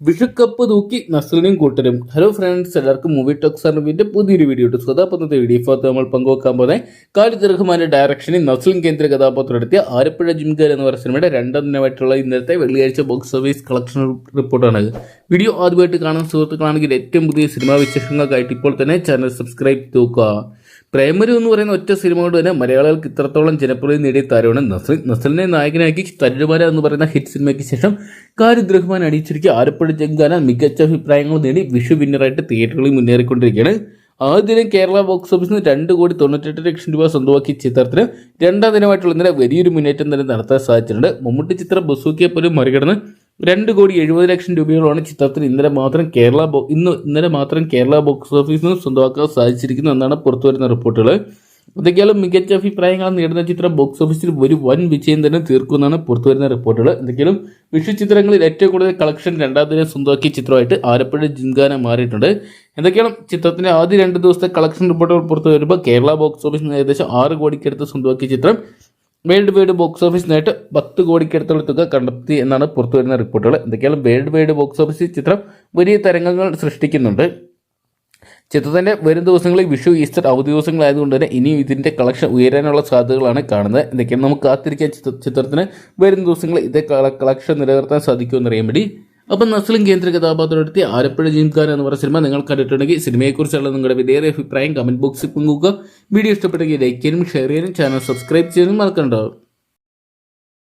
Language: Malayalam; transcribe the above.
വിഷുക്കപ്പ് തൂക്കി നസ്ലിനും കൂട്ടരും. ഹലോ ഫ്രണ്ട്സ് എല്ലാവർക്കും മൂവി ടോക്സ് അറിവിന്റെ പുതിയൊരു വീഡിയോ ഇട്ട് സ്വതാപന്നത്തെ വീഡിയോ ഭാഗത്ത് നമ്മൾ പങ്കുവെക്കാൻ പോകുന്നത് കാലിദ് റഹ്മാന്റെ ഡയറക്ഷനിൽ നസ്ലിൻ കേന്ദ്ര കഥാപാത്രം നടത്തിയ ആലപ്പുഴ ജിംഗർ എന്ന് പറഞ്ഞ സിനിമയുടെ രണ്ടാം ദിനമായിട്ടുള്ള ഇന്നത്തെ വെള്ളിയാഴ്ച ബോക്സ് ഓഫീസ് കളക്ഷൻ റിപ്പോർട്ടാണ് വീഡിയോ ആദ്യമായിട്ട് കാണുന്ന സുഹൃത്തുക്കളാണെങ്കിൽ ഏറ്റവും പുതിയ സിനിമാ വിശേഷങ്ങൾക്കായിട്ട് ഇപ്പോൾ തന്നെ ചാനൽ സബ്സ്ക്രൈബ് തൂക്കുക പ്രേമരു എന്ന് പറയുന്ന ഒറ്റ സിനിമ കൊണ്ട് തന്നെ മലയാളികൾക്ക് ഇത്രത്തോളം ജനപ്രീതി നേടിയ താരമാണ് നസ്ലിൻ നസ്ലിനെ നായകനാക്കി തരുമാര എന്ന് പറയുന്ന ഹിറ്റ് സിനിമയ്ക്ക് ശേഷം ഖാലിദ് റഹ്മാൻ അടിച്ചിരിക്കുക ആലപ്പുഴ ജംഗാന മികച്ച അഭിപ്രായങ്ങൾ നേടി വിഷു വിന്നറായിട്ട് തിയേറ്ററുകളിൽ മുന്നേറിക്കൊണ്ടിരിക്കുകയാണ്. ആദ്യ കേരള ബോക്സ് ഓഫീസിൽ നിന്ന് രണ്ട് കോടി തൊണ്ണൂറ്റെട്ട് ലക്ഷം രൂപ സ്വന്തമാക്കിയ ചിത്രത്തിന് രണ്ടാം ദിനമായിട്ടുള്ള ഇന്നലെ വലിയൊരു മുന്നേറ്റം തന്നെ നടത്താൻ സാധിച്ചിട്ടുണ്ട്. മമ്മൂട്ടി ചിത്രം ബസൂക്കിയെ പോലും മറികടന്ന് രണ്ട് കോടി എഴുപത് ലക്ഷം രൂപയോളമാണ് ചിത്രത്തിൽ ഇന്നലെ മാത്രം കേരള ബോ ഇന്ന് ഇന്നലെ മാത്രം കേരള ബോക്സ് ഓഫീസിൽ നിന്ന് സ്വന്തമാക്കാൻ സാധിച്ചിരിക്കുന്നു എന്നാണ് പുറത്തുവരുന്ന റിപ്പോർട്ടുകൾ. എന്തൊക്കെയാലും മികച്ച അഭിപ്രായങ്ങൾ നേടുന്ന ചിത്രം ബോക്സ് ഓഫീസിൽ ഒരു വൻ വിജയം തന്നെ തീർക്കുമെന്നാണ് പുറത്തുവരുന്ന റിപ്പോർട്ടുകൾ. എന്തെങ്കിലും വിഷു ചിത്രങ്ങളിൽ ഏറ്റവും കൂടുതൽ കളക്ഷൻ രണ്ടാം ദിനം സ്വന്തമാക്കിയ ചിത്രമായിട്ട് ആലപ്പുഴ ജിംഗാന മാറിയിട്ടുണ്ട്. എന്തൊക്കെയാണ് ചിത്രത്തിന്റെ ആദ്യ രണ്ട് ദിവസത്തെ കളക്ഷൻ റിപ്പോർട്ടുകൾ പുറത്തു വരുമ്പോൾ കേരള ബോക്സ് ഓഫീസിൽ ഏകദേശം ആറ് കോടിക്കടുത്ത് സ്വന്തമാക്കിയ ചിത്രം world wide box office net പത്ത് കോടിക്കടുത്തുള്ള തുക കണ്ടെത്തി എന്നാണ് പുറത്തുവരുന്ന റിപ്പോർട്ടുകൾ. എന്തൊക്കെയാണ് വേൾഡ് വൈഡ് ബോക്സ് ഓഫീസിൽ ചിത്രം? വലിയ തരംഗങ്ങൾ സൃഷ്ടിക്കുന്നുണ്ട്. ചിത്രത്തിന്റെ വരും ദിവസങ്ങളിൽ വിഷു ഈസ്റ്റർ അവധി ദിവസങ്ങളായതുകൊണ്ട് തന്നെ ഇനിയും ഇതിന്റെ കളക്ഷൻ ഉയരാനുള്ള സാധ്യതകളാണ് കാണുന്നത്. എന്തൊക്കെയാണ് നമുക്ക് കാത്തിരിക്കാൻ ചിത്രത്തിന് വരും ദിവസങ്ങളിൽ ഇതേ കളക്ഷൻ നിലനിർത്താൻ സാധിക്കുമെന്നറിയാൻ വേണ്ടി അപ്പം നസ്ലിം കേന്ദ്ര കഥാപാത്രമെടുത്തി ആലപ്പുഴ ജിംഖാൻ എന്ന് പറയുന്ന സിനിമ നിങ്ങൾ കണ്ടിട്ടുണ്ടെങ്കിൽ സിനിമയെക്കുറിച്ചുള്ള നിങ്ങളുടെ വിലയേറിയ അഭിപ്രായം കമന്റ് ബോക്സിൽ പങ്കുവെക്കുക വീഡിയോ ഇഷ്ടപ്പെട്ടെങ്കിൽ ലൈക്ക് ചെയ്യാനും ഷെയർ ചെയ്യാനും ചാനൽ സബ്സ്ക്രൈബ് ചെയ്യാനും മറക്കണ്ടാവും